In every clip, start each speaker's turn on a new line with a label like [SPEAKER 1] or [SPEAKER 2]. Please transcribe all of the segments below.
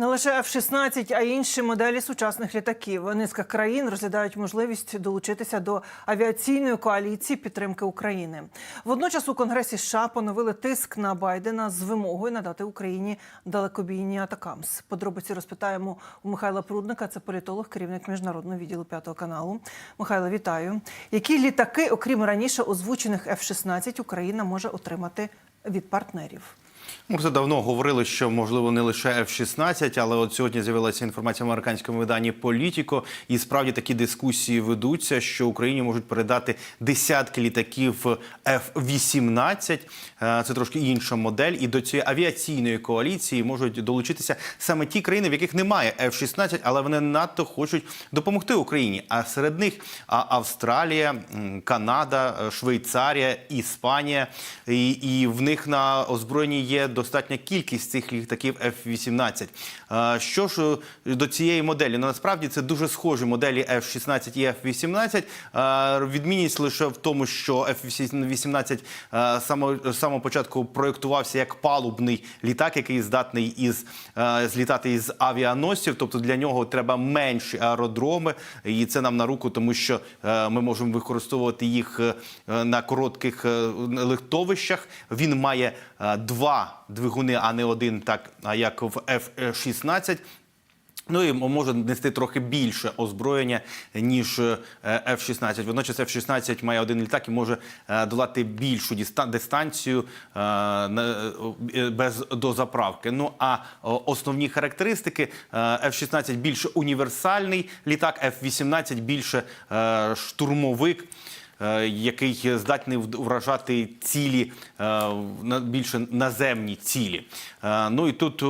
[SPEAKER 1] Не лише F-16, а й інші моделі сучасних літаків. Низка країн розглядають можливість долучитися до авіаційної коаліції підтримки України. Водночас у Конгресі США поновили тиск на Байдена з вимогою надати Україні далекобійні атакамс. Подробиці розпитаємо у Михайла Прудника. Це політолог, керівник міжнародного відділу п'ятого каналу. Михайло, вітаю. Які літаки, окрім раніше озвучених F-16, Україна може отримати від партнерів?
[SPEAKER 2] Ми вже давно говорили, що можливо не лише F-16, але от сьогодні з'явилася інформація в американському виданні Політіко, і справді такі дискусії ведуться, що Україні можуть передати десятки літаків F-18. Е, Це трошки інша модель. І до цієї авіаційної коаліції можуть долучитися саме ті країни, в яких немає F-16, але вони надто хочуть допомогти Україні. А серед них Австралія, Канада, е, Швейцарія, Іспанія. І, і в них на озброєнні є достатня кількість цих літаків F-18. Е, Що ж е, до цієї моделі? Ну насправді це дуже схожі моделі F-16 і F-18. Е, Відмінність лише в тому, що F-18 е, само з самого початку проєктувався як палубний літак, який здатний із злітати із авіаносців. Тобто для нього треба менші аеродроми, і це нам на руку, тому що е, ми можемо використовувати їх е, на коротких литовищах. Він має е, двигуни, а не один, так як в F-16. Ну і може нести трохи більше озброєння, ніж е, F-16. Водночас F-16 має один літак і може е, долати більшу дистанцію е, без дозаправки. Ну а основні характеристики е, F-16 більше універсальний літак, F-18 більше е, штурмовик який здатний вражати цілі е, більше наземні цілі. Е, Ну і тут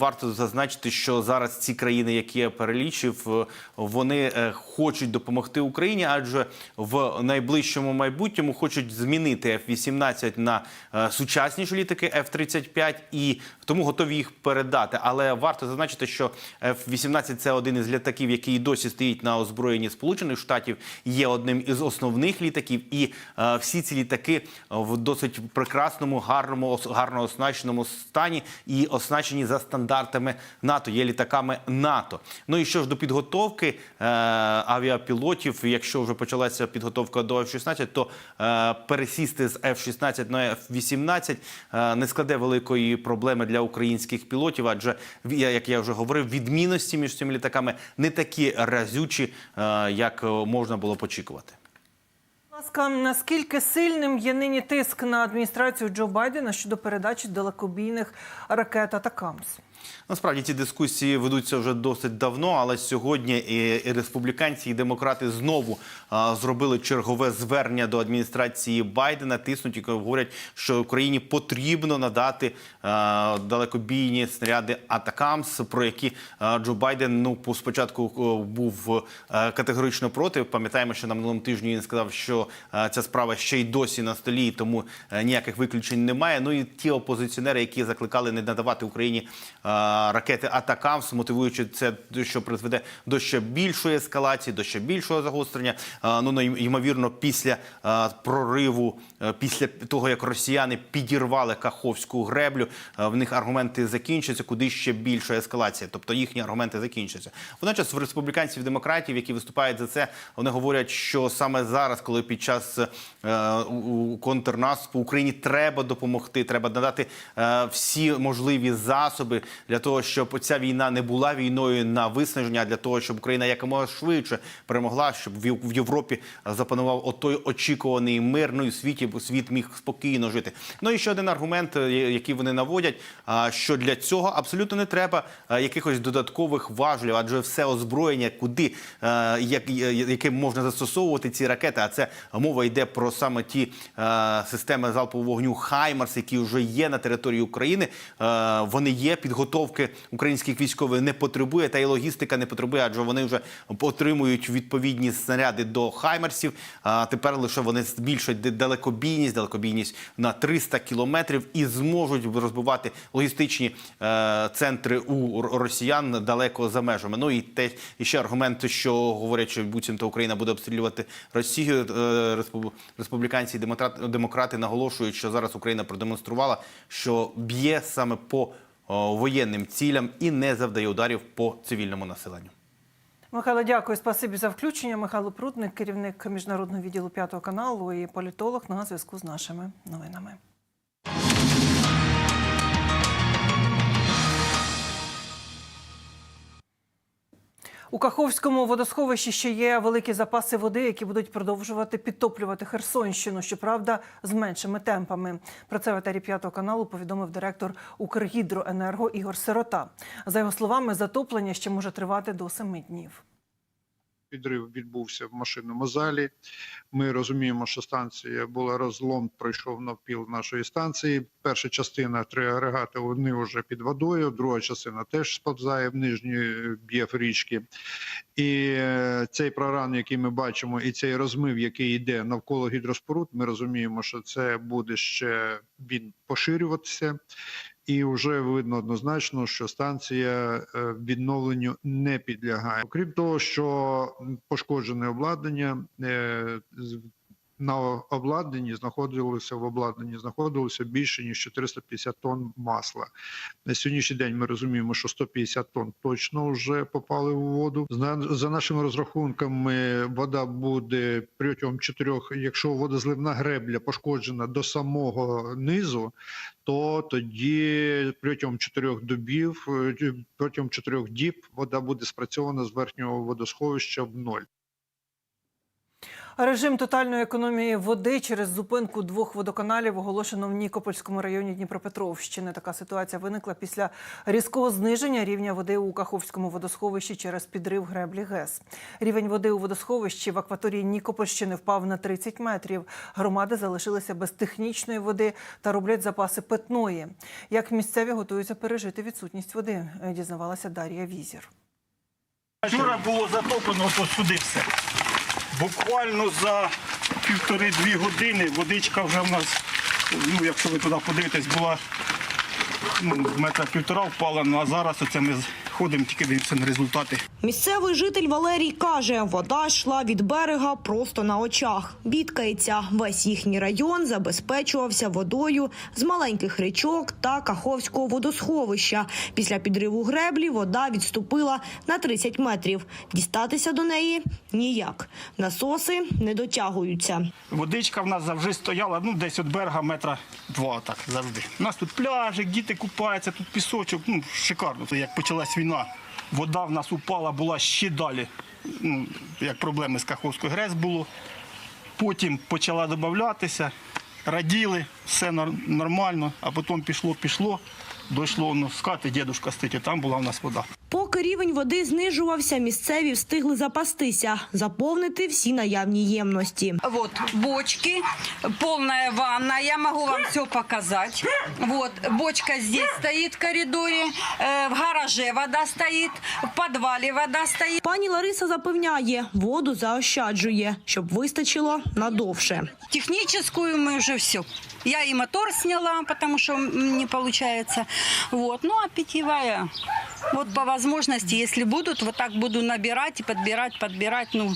[SPEAKER 2] варто зазначити, що зараз ці країни, які я перелічив, е, вони е, хочуть допомогти Україні, адже в найближчому майбутньому хочуть змінити F-18 на е, сучасніші літаки F-35 і тому готові їх передати. Але варто зазначити, що F-18 – це один із літаків, який досі стоїть на озброєнні Сполучених Штатів, є одним із основних літаків, і е, всі ці літаки в досить прекрасному, гарному, гарно оснащеному стані і оснащені за стандартами НАТО. Є літаками НАТО. Ну і що ж до підготовки е, авіапілотів, якщо вже почалася підготовка до F-16, то е, пересісти з F-16 на F-18 е, не складе великої проблеми для українських пілотів, адже як я вже говорив, відмінності між цими літаками не такі разючі, е, як е, можна було почікувати.
[SPEAKER 1] Будь ласка, наскільки сильним є нині тиск на адміністрацію Джо Байдена щодо передачі далекобійних ракет Атакамс?
[SPEAKER 2] Насправді ці дискусії ведуться вже досить давно, але сьогодні і, республіканці, і демократи знову а, зробили чергове звернення до адміністрації Байдена. Тиснуть і говорять, що Україні потрібно надати а, далекобійні снаряди Атакамс, про які а, Джо Байден ну по- спочатку о, був е, категорично проти. Пам'ятаємо, що на минулому тижні він сказав, що е, ця справа ще й досі на столі, тому е, ніяких виключень немає. Ну і ті опозиціонери, які закликали не надавати Україні е, ракети Атакамс, мотивуючи це, що призведе до ще більшої ескалації, до ще більшого загострення. Е, Ну ймовірно, після е, прориву, е, після того як росіяни підірвали Каховську греблю, е, в них аргументи закінчаться, куди ще більша ескалація. Тобто їхні аргументи закінчаться. Водночас в республіканців, демократів, які виступають за це, вони говорять, що саме зараз, коли під час е, контрнаступу Україні треба допомогти, треба надати е, всі можливі засоби для того, щоб ця війна не була війною на виснаження, для того, щоб Україна якомога швидше перемогла, щоб в Європі запанував отой очікуваний мир. Ну і в світі світ міг спокійно жити. Ну і ще один аргумент, е, який вони наводять, що для цього абсолютно не треба е, якихось додаткових важелів, адже все озброєння, куди е, як- я- яке можна застосовувати ці ракети. А це мова йде про саме ті системи залпового вогню Хаймарс, які вже є на території України. Вони є підготовки українських військових не потребує, та й логістика не потребує, адже вони вже отримують відповідні снаряди до Хаймерсів. А тепер лише вони збільшать далекобійність, далекобійність на 300 кілометрів і зможуть розбивати логістичні е, центри у росіян далеко за межами. Ну і те і ще аргумент, що говорять, що буцімто Україна буде обстрілювати Росію. Е, респуб- Республіканці і демократ- демократи наголошують, що зараз Україна продемонструвала, що б'є саме по воєнним цілям і не завдає ударів по цивільному населенню.
[SPEAKER 1] Михайло, дякую. Спасибі за включення. Михайло Прудник, керівник міжнародного відділу п'ятого каналу і політолог на зв'язку з нашими новинами. У Каховському водосховищі ще є великі запаси води, які будуть продовжувати підтоплювати Херсонщину. Щоправда, з меншими темпами. Про це в етері п'ятого каналу повідомив директор Укргідроенерго Ігор Сирота. За його словами, затоплення ще може тривати до семи днів.
[SPEAKER 3] Підрив відбувся в машинному залі. Ми розуміємо, що станція була розлом, пройшов навпіл нашої станції. Перша частина три агрегати вони вже під водою, друга частина теж сповзає в нижній б'єв річки. І е, цей проран, який ми бачимо, і цей розмив, який йде навколо гідроспоруд, ми розуміємо, що це буде ще він поширюватися. І вже видно однозначно, що станція е, відновленню не підлягає. Окрім того, що пошкоджене обладнання е, на обладнанні знаходилося в обладнанні знаходилося більше ніж 450 тонн масла. На сьогоднішній день ми розуміємо, що 150 тонн точно вже попали у воду. За, за нашими розрахунками, вода буде протягом чотирьох, якщо водозливна гребля пошкоджена до самого низу, то тоді протягом чотирьох добів, е, протягом чотирьох діб вода буде спрацьована з верхнього водосховища в ноль.
[SPEAKER 1] Режим тотальної економії води через зупинку двох водоканалів оголошено в Нікопольському районі Дніпропетровщини. Така ситуація виникла після різкого зниження рівня води у Каховському водосховищі через підрив греблі ГЕС. Рівень води у водосховищі в акваторії Нікопольщини впав на 30 метрів. Громади залишилися без технічної води та роблять запаси питної. Як місцеві готуються пережити відсутність води, дізнавалася Дар'я Візір.
[SPEAKER 4] Вчора було затоплено то сюди все. Буквально за півтори-дві години водичка вже в нас, ну якщо ви туди подивитесь, була ну, метра півтора впала, ну а зараз оце ми ходимо, тільки дивимося на результати.
[SPEAKER 5] Місцевий житель Валерій каже, вода йшла від берега просто на очах. Бідкається, весь їхній район забезпечувався водою з маленьких річок та Каховського водосховища. Після підриву греблі вода відступила на 30 метрів. Дістатися до неї ніяк. Насоси не дотягуються.
[SPEAKER 4] Водичка в нас завжди стояла, ну десь від берега метра два так завжди. У нас тут пляжик, діти купаються, тут пісочок, ну шикарно. Як почалась війна, вода в нас упала, була ще далі. Ну, як проблеми з Каховською ГРЕС було. Потім почала додатися, раділи, все нормально, а потім пішло, пішло, дійшло ну, з хати, дідусь стоїть, там була в нас вода.
[SPEAKER 5] Поки рівень води знижувався, місцеві встигли запастися, заповнити всі наявні ємності.
[SPEAKER 6] Вот бочки, полная ванна. Я могу вам все показать. Вот бочка здесь стоит в коридоре, э, в гараже вода стоит, в подвале вода стоит.
[SPEAKER 5] Пані Лариса запевняє, воду заощаджує, щоб вистачило надовше.
[SPEAKER 6] Техническую мы уже все. Я и мотор сняла, потому что м, не получается. Вот. Ну а питьевая, вот по возможности, если будут, вот так буду набирать и подбирать, подбирать. Ну,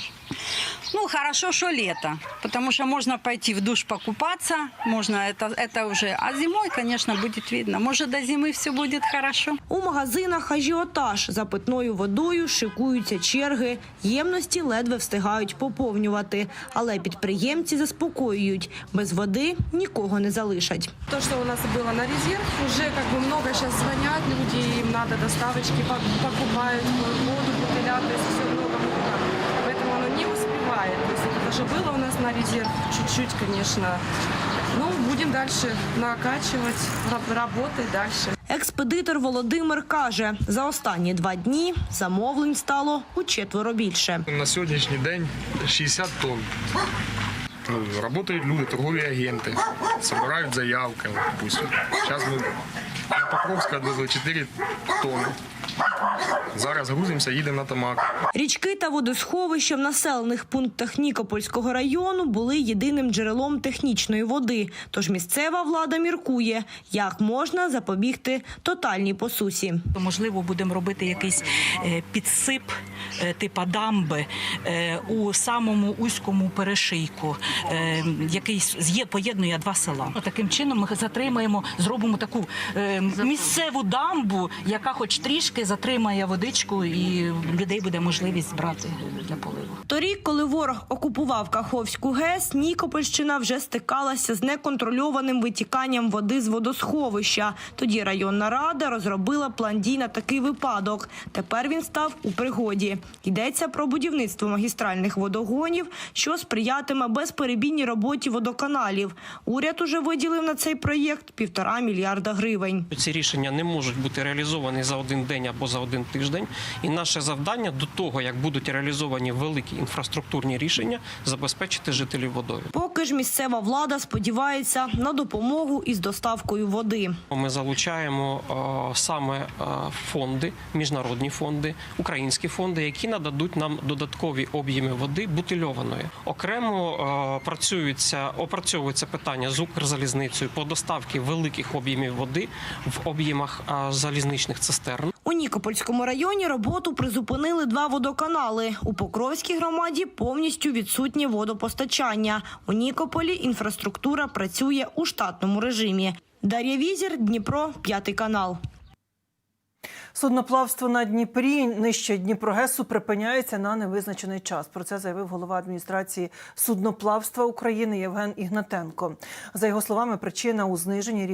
[SPEAKER 6] ну хорошо, что лето, потому что можно пойти в душ покупаться, можно это, это уже. А зимой, конечно, будет видно. Может, до зимы все будет хорошо.
[SPEAKER 5] У магазинах ажіотаж за питною водою шикуються черги. Ємності ледве встигають поповнювати. Але підприємці заспокоюють, без води нікого не залишать.
[SPEAKER 7] То, что у нас было на резерв, уже как бы много сейчас звонят люди, им надо доставочки, по- покупают воду, бутыля, то есть все много много. Поэтому оно успевает. То есть это же было у нас на резерв чуть-чуть, конечно. Ну, будем дальше накачивать, раб- работать дальше.
[SPEAKER 5] Експедитор Володимир каже, за останні два дні замовлень стало у четверо більше.
[SPEAKER 8] На сьогоднішній день 60 тонн. Ну, Работають люди, торгові агенти, збирають заявки. Зараз ми на Покровська відвезли 4 тонни. Зараз грузимося, їдемо на Тамак.
[SPEAKER 5] Річки та водосховища в населених пунктах Нікопольського району були єдиним джерелом технічної води. Тож місцева влада міркує, як можна запобігти тотальній посусі.
[SPEAKER 9] Можливо, будемо робити якийсь е, підсип е, типа дамби е, у самому узькому перешийку, який з'є- поєднує два села. Таким чином ми затримаємо, зробимо таку місцеву дамбу, яка хоч трішки затримає водичку, і людей буде можливість брати для поливу.
[SPEAKER 5] Торік, коли ворог окупував Каховську ГЕС, Нікопольщина вже стикалася з неконтрольованим витіканням води з водосховища. Тоді районна рада розробила план дій на такий випадок. Тепер він став у пригоді. Йдеться про будівництво магістральних водогонів, що сприятиме безперебійній роботі водоканалів. Уряд уже виділив на цей проєкт півтора мільярда гривень.
[SPEAKER 10] Ці рішення не можуть бути реалізовані за один день або за один тиждень. І наше завдання до того, як будуть реалізовані великі інфраструктурні рішення, забезпечити жителів водою.
[SPEAKER 5] Поки ж місцева влада сподівається на допомогу із доставкою води.
[SPEAKER 10] Ми залучаємо е, саме е, фонди, міжнародні фонди, українські фонди, які нададуть нам додаткові об'єми води бутильованої. Окремо е, працюється опрацьовується питання з Укрзалізницею по доставці великих об'ємів води в об'ємах залізничних цистерн.
[SPEAKER 5] У Нікопольському районі роботу призупинили два водоканали. У Покровській громаді повністю відсутнє водопостачання. У Нікополі інфраструктура працює у штатному режимі. Дар'я Візір, Дніпро, п'ятий канал.
[SPEAKER 1] Судноплавство на Дніпрі нижче Дніпрогесу припиняється на невизначений час. Про це заявив голова адміністрації судноплавства України Євген Ігнатенко. За його словами, причина у зниженні